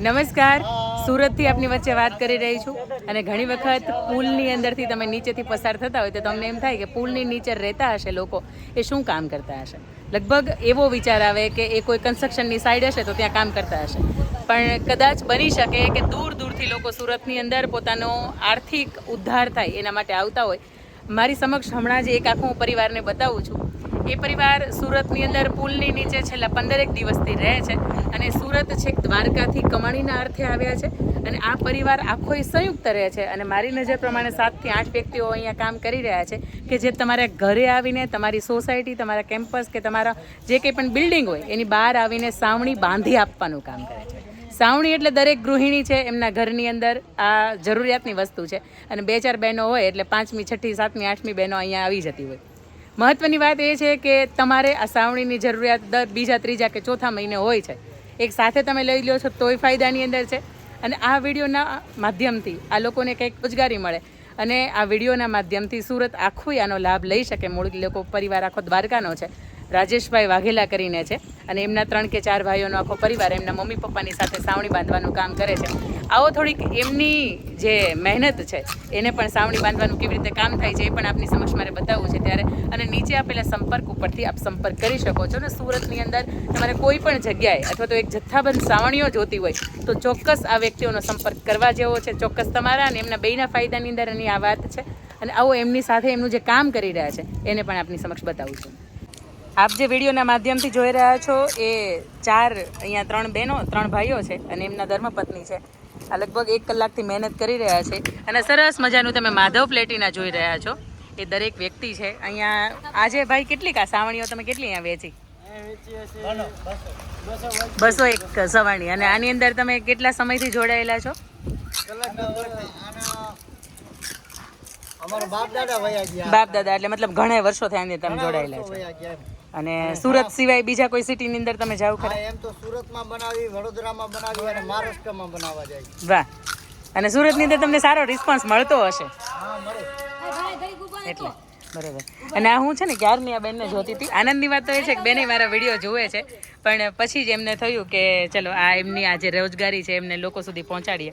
નમસ્કાર. સુરતથી આપની વચ્ચે વાત કરી રહી છું અને ઘણી વખત પુલની અંદરથી તમે નીચેથી પસાર થતા હોય તો તમને એમ થાય કે પુલની નીચે રહેતા હશે લોકો. એ શું કામ કરતા હશે? લગભગ એવો વિચાર આવે કે એ કોઈ કન્સ્ટ્રક્શનની સાઈડ હશે તો ત્યાં કામ કરતા હશે. પણ કદાચ બની શકે કે દૂર દૂરથી લોકો સુરતની અંદર પોતાનો આર્થિક ઉદ્ધાર થાય એના માટે આવતા હોય. મારી સમક્ષ હમણાં જ એક આખું હું પરિવારને બતાવું છું. એ પરિવાર સુરતની અંદર પુલની નીચે છેલ્લા પંદરેક દિવસથી રહે છે અને સુરત છેક દ્વારકાથી કમાણીના અર્થે આવ્યા છે અને આ પરિવાર આખો સંયુક્ત રહે છે અને મારી નજર પ્રમાણે સાતથી આઠ વ્યક્તિઓ અહીંયા કામ કરી રહ્યા છે કે જે તમારા ઘરે આવીને તમારી સોસાયટી, તમારા કેમ્પસ કે તમારા જે કંઈ પણ બિલ્ડિંગ હોય એની બહાર આવીને સાવણી બાંધી આપવાનું કામ કરે છે. સાવણી એટલે દરેક ગૃહિણી છે, એમના ઘરની અંદર આ જરૂરિયાતની વસ્તુ છે અને બે ચાર બહેનો હોય એટલે પાંચમી, છઠ્ઠી, સાતમી, આઠમી બહેનો અહીંયા આવી જતી હોય. મહત્વની વાત એ છે કે તમારે આ સાવણીની જરૂરિયાત દર બીજા, ત્રીજા કે ચોથા મહિને હોય છે. એક સાથે તમે લઈ લો છો તોય ફાયદાની અંદર છે. અને આ વિડીયોના માધ્યમથી આ લોકોને કંઈક રોજગારી મળે. અને આ વિડીયોના માધ્યમથી સુરત આખું આનો લાભ લઈ શકે. મૂળ લોકો પરિવાર આખો દ્વારકાનો છે. રાજેશભાઈ વાઘેલા કરીને છે અને એમના ત્રણ કે ચાર ભાઈઓનો આખો પરિવાર એમના મમ્મી પપ્પાની સાથે સાવણી બાંધવાનું કામ કરે છે. આવો થોડીક એમની જે મહેનત છે, એને પણ સાવણી બાંધવાનું કેવી રીતે કામ થાય છે એ પણ આપની સમક્ષ મારે બતાવવું છે ત્યારે અને નીચે આપેલા સંપર્ક ઉપરથી આપ સંપર્ક કરી શકો છો ને સુરતની અંદર તમારે કોઈ પણ જગ્યાએ અથવા તો એક જથ્થાબંધ સાવણીઓ જોતી હોય તો ચોક્કસ આ વ્યક્તિઓનો સંપર્ક કરવા જેવો છે, ચોક્કસ તમારા અને એમના બેયના ફાયદાની અંદર એની આ વાત છે અને આવો એમની સાથે એમનું જે કામ કરી રહ્યા છે એને પણ આપની સમક્ષ બતાવું છું. આપ જે વિડીયોના માધ્યમથી જોઈ રહ્યા છો એ ચાર અહીંયા ત્રણ બહેનો ત્રણ ભાઈઓ છે અને એમના ધર્મપત્ની છે. આ લગભગ એક કલાકથી મહેનત કરી રહ્યા છે અને સરસ મજાનું તમે માધવ પ્લેટીના જોઈ રહ્યા છો. એ દરેક વ્યક્તિ છે. અહીંયા આજે ભાઈ કેટલી કા સાવણીઓ? તમે કેટલી અહીંયા વેચી? બસો એક સવાણી. અને આની અંદર તમે કેટલા સમયથી જોડાયેલા છો? બાપ દાદા એટલે મતલબ ઘણા વર્ષો થયા તમે જોડાયેલા છો. અને સુરત સિવાય બીજા કોઈ સિટીની અંદર તમે જાઓ ખરા? એમ તો સુરતમાં બનાવી વડોદરામાં બનાવી અને મહારાષ્ટ્રમાં બનાવવા જાય વાહ. અને સુરતની અંદર તમને સારો રિસ્પોન્સ મળતો હશે. હા મળે. એટલે. બરોબર. અને આ હું છે ને ક્યારની આ બેનને જોતી હતી. આનંદની વાત તો એ છે કે બેને મારા વીડિયો જુએ છે. પણ પછી જ એમને થયું કે ચલો, આ એમની આ જે રોજગારી છે, એમને લોકો સુધી પહોંચાડીએ.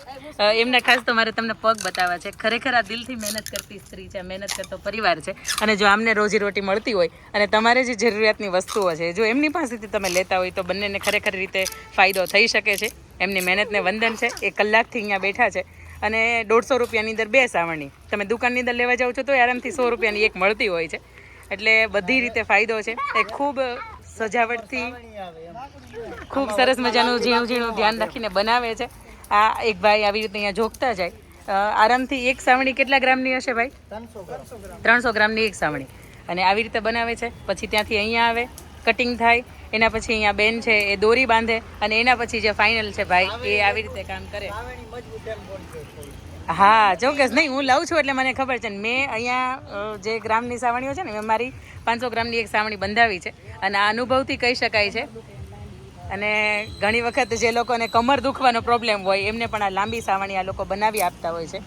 એમને ખાસ તો મારે તમને પગ બતાવવા છે. ખરેખર આ દિલથી મહેનત કરતી સ્ત્રી છે, મહેનત કરતો પરિવાર છે. અને જો આમને રોજી રોટી મળતી હોય, અને તમારે જે જરૂરિયાતની વસ્તુઓ છે, જો એમની પાસેથી તમે લેતા હોય તો બંનેને ખરેખર રીતે ફાયદો થઈ શકે છે. એમની મહેનતને વંદન છે. એ કલાકથી અહીંયા બેઠા છે. અને દોઢસો રૂપિયાની અંદર બે સાવરણી. તમે દુકાનની અંદર લેવા જાઓ છો તો આરામથી સો રૂપિયાની એક મળતી હોય છે. એટલે બધી રીતે ફાયદો છે. એ ખૂબ સજાવટથી ખૂબ સરસ મજાનું ઝીણું ઝીણું ધ્યાન રાખીને બનાવે છે. આ એક ભાઈ આવી રીતે અહીંયા જોગતા જાય. આરામથી એક સાવણી કેટલા ગ્રામની હશે ભાઈ? ત્રણસો ગ્રામની એક સાવણી અને આવી રીતે બનાવે છે. પછી ત્યાંથી અહીંયા આવે. કટિંગ થાય. એના પછી અહીંયા બેન છે, એ દોરી બાંધે અને એના પછી જે ફાઇનલ છે ભાઈ, એ આવી રીતે કામ કરે. હા ચોક્કસ નહીં, હું લઉં છું એટલે મને ખબર છે. મેં અહીંયા જે ગ્રામની સાવણીઓ છે ને, મેં મારી પાંચસો ગ્રામની એક સાવણી બંધાવી છે અને આ અનુભવથી કહી શકાય છે. અને ઘણી વખત જે લોકોને કમર દુખવાનો પ્રોબ્લેમ હોય, એમને પણ આ લાંબી સાવણી આ લોકો બનાવી આપતા હોય છે.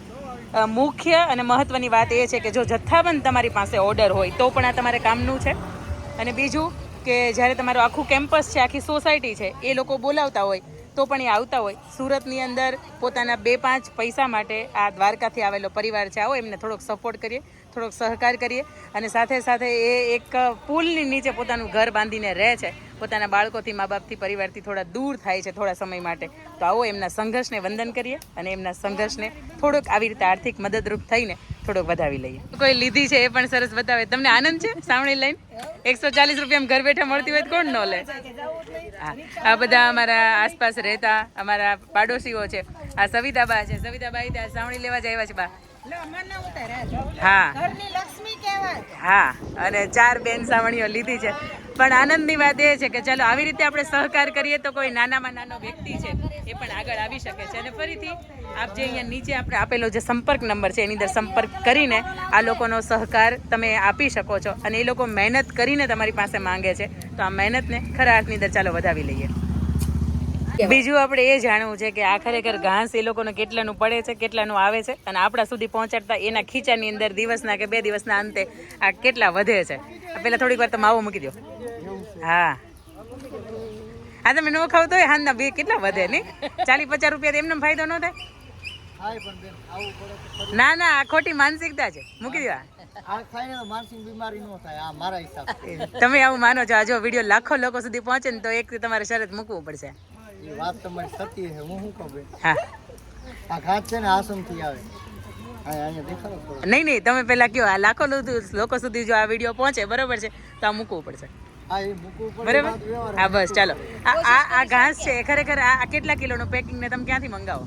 મુખ્ય અને મહત્ત્વની વાત એ છે કે જો જથ્થાબંધ તમારી પાસે ઓર્ડર હોય, તો પણ આ તમારે કામનું છે. અને બીજું કે જ્યારે તમારું આખું કેમ્પસ છે, આખી સોસાયટી છે, એ લોકો બોલાવતા હોય, તો પણ એ આવતા હોય. સુરતની અંદર પોતાના બે પાંચ પૈસા માટે આ દ્વારકાથી આવેલો પરિવાર છે, આવો એમને થોડોક સપોર્ટ કરીએ. થોડોક સહકાર કરીએ અને સાથે સાથે એ એક પુલની નીચે પોતાનું ઘર બાંધીને રહે છે. પોતાના બાળકોથી મા બાપથી પરિવારથી થોડા દૂર થાય છે થોડા સમય માટે. તો આવો એમના સંઘર્ષને વંદન કરીએ અને એમના સંઘર્ષને થોડોક આવી રીતે આર્થિક મદદરૂપ થઈને થોડોક વધાવી લઈએ. કોઈ લીધી છે એ પણ સરસ બતાવે. તમને આનંદ છે સાવણી લઈને? એકસો ચાલીસ રૂપિયામાં ઘર બેઠા મળતી હોય કોણ ન લે? આ બધા અમારા આસપાસ રહેતા અમારા પાડોશીઓ છે. આ સવિતાબા છે. સવિતાબા ત્યાં સાવણી લેવા જ આવ્યા છે બા. હા. હા અને ચાર બેન સાવણીઓ લીધી છે. પણ આનંદની વાત એ છે કે ચાલો આવી રીતે આપણે સહકાર કરીએ તો કોઈ નાનામાં નાનો વ્યક્તિ છે એ પણ આગળ આવી શકે છે. અને ફરીથી આપ જે અહીંયા નીચે આપણે આપેલો જે સંપર્ક નંબર છે એની અંદર સંપર્ક કરીને આ લોકોનો સહકાર તમે આપી શકો છો. અને એ લોકો મહેનત કરીને તમારી પાસે માંગે છે. તો આ મહેનતને ખરા અર્થની અંદર ચાલો વધાવી લઈએ. બીજું આપણે એ જાણવું છે કે આ ખરેખર ઘાસ એ લોકોને કેટલાનું પડે છે કેટલાનું આવે છે અને આપણા સુધી પહોંચાડતા એના ખીચાની અંદર દિવસના કે બે દિવસના અંતે આ કેટલા વધે છે. પહેલાં થોડીક વાર તમે માવો મૂકી દો. હા. આ તમે નો ખાવ તોય હાંજના બે કેટલા વધે નહીં? ચાલી પચાસ રૂપિયા એમને ફાયદો ન થાય? આવું તો. ના ના આ ખોટી માનસિકતા છે. મૂકી દેવા આ. ખાઈને તો માનસિક બીમારી ન થાય આ મારા હિસાબથી તમે આવું માનો છો. આ જો વીડિયો લાખો લોકો સુધી પહોંચે ને તો એક તમારે શરત મૂકવું પડશે. એ વાત તમારી સતી છે હું શું કહું હા. આ ઘાટ છે ને આસમથી આવે. નહીં નહીં તમે પેલા કયો આ લાખો લોકો- સુધી જો આ વીડિયો પહોંચે બરોબર છે? તો આ મૂકવું પડશે. બરાબર? હા બસ ચાલો. આ આ ઘાસ છે ખરેખર આ કેટલા કિલોનું પેકિંગ ને તમે ક્યાંથી મંગાવો?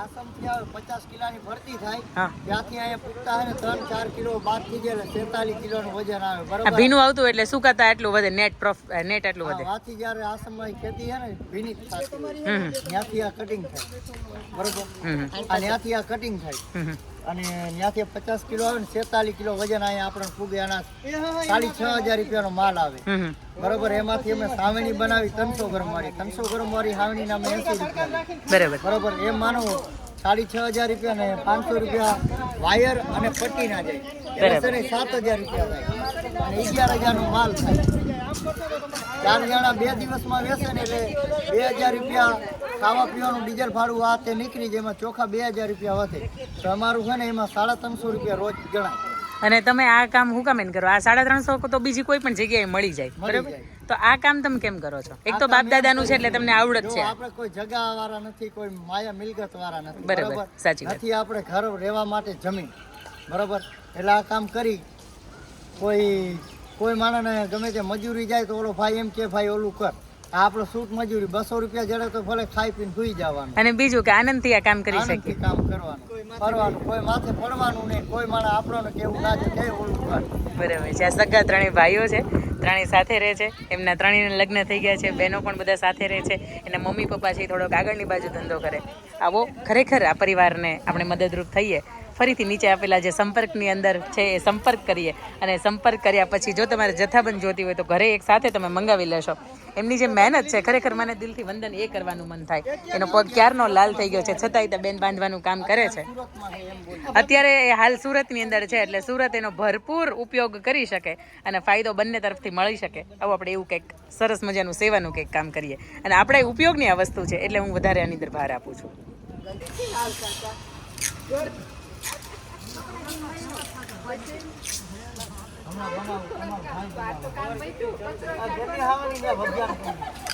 આસમથી આવે પચાસ કિલાની ભરતી થાય. ત્યાંથી અહીંયા પૂછતા હોય ને ત્રણ ચાર કિલો બાદ થઈ જાય તેતાલીસ કિલોનું વજન આવે બરાબર? ભીનું આવતું એટલે સુકાતા એટલું વધે નેટ પ્રોફ નેટ એટલું વધે. આથી જ્યારે આસમમાં ખેતી છે ને ભીની ત્યાંથી આ કટિંગ થાય. બરોબર? હમ, ત્યાંથી આ કટિંગ થાય. અને ત્યાંથી પચાસ કિલો આવે ને છેતાલીસ કિલો વજન અહીંયા આપણે ફૂગે. અનાજ સાડી છ હજાર રૂપિયાનો માલ આવે. બરોબર એમાંથી અમે સાવણી બનાવી ત્રણસો ગ્રામ વાળી. ત્રણસો ગ્રામ વાળી સાવણીના અમે એસી રૂપિયા બરાબર. બરોબર એમ માનો સાડી છ હજાર રૂપિયા ને પાંચસો રૂપિયા વાયર અને પટ્ટી ના જાય. ને સાત હજાર રૂપિયા થાય. અને અગિયાર હજારનો માલ થાય. ચાર જણા બે દિવસમાં વેચે ને એટલે બે હજાર રૂપિયા ખાવા પીવાનું ડીઝલ ભાડું આ તે નીકળી જાય એમાં ચોખા બે હજાર રૂપિયા વધે. તો અમારું છે ને એમાં સાડા ત્રણસો રૂપિયા રોજ ગણાય. અને તમે આ કામ હું કામ એને કરો? આ સાડા ત્રણસો તો બીજી કોઈ પણ જગ્યાએ મળી જાય બરાબર? તો આ કામ તમે કેમ કરો છો? એક તો બાપ દાદાનું છે એટલે તમને આવડત છે. આપણે કોઈ જગા વાળા નથી કોઈ માયા મિલકત વાળા નથી બરાબર, સાચી નથી આપણે ઘર રહેવા માટે જમીન બરાબર? એટલે આ કામ કરી. કોઈ કોઈ માણસને ગમે તે મજૂરી જાય તો ઓલો ભાઈ એમ કે ભાઈ ઓલું કર. આપણો સૂટ મજૂરી બસો રૂપિયા જડે તો ભલે ખાઈ પીને સુઈ જવાનું. અને બીજું કે આનંદથી આ કામ કરી શકીએ. કામ કરવાનું. ફરવાનું કોઈ માથે પડવાનું નહીં કોઈ માણસ આપણને કેવું ના છે કે બરાબર છે. આ સગા ત્રણેય ભાઈઓ છે. ત્રણેય સાથે રહે છે. એમના ત્રણેયના લગ્ન થઈ ગયા છે. બહેનો પણ બધા સાથે રહે છે. એના મમ્મી પપ્પા છે થોડોક આગળની બાજુ ધંધો કરે. આવો ખરેખર આ પરિવારને આપણે મદદરૂપ થઈએ. ફરીથી નીચે આપેલા જે સંપર્કની અંદર છે એ સંપર્ક કરીએ. અને સંપર્ક કર્યા પછી જો તમારે જથ્થાબંધ જોતી હોય તો ઘરે એક સાથે તમે મંગાવી લેશો. એમની જે મહેનત છે, ખરેખર મને દિલથી વંદન એ કરવાનું મન થાય. એનો પગ ક્યારનો લાલ થઈ ગયો છે, છતાંય તે બેન બાંધવાનું કામ કરે છે. અત્યારે એ હાલ સુરતની અંદર છે, એટલે સુરત એનો ભરપૂર ઉપયોગ કરી શકે અને ફાયદો બંને તરફથી મળી શકે. આવું આપણે એવું કંઈક સરસ મજાનું સેવાનું કંઈક કામ કરીએ. અને આપણે ઉપયોગની આ વસ્તુ છે, એટલે હું વધારે આની અંદર ભાર આપું છું. હમણાં બનાવો તમારો ભાઈ બનાવો આ ખાવાની ત્યાં ભજીયા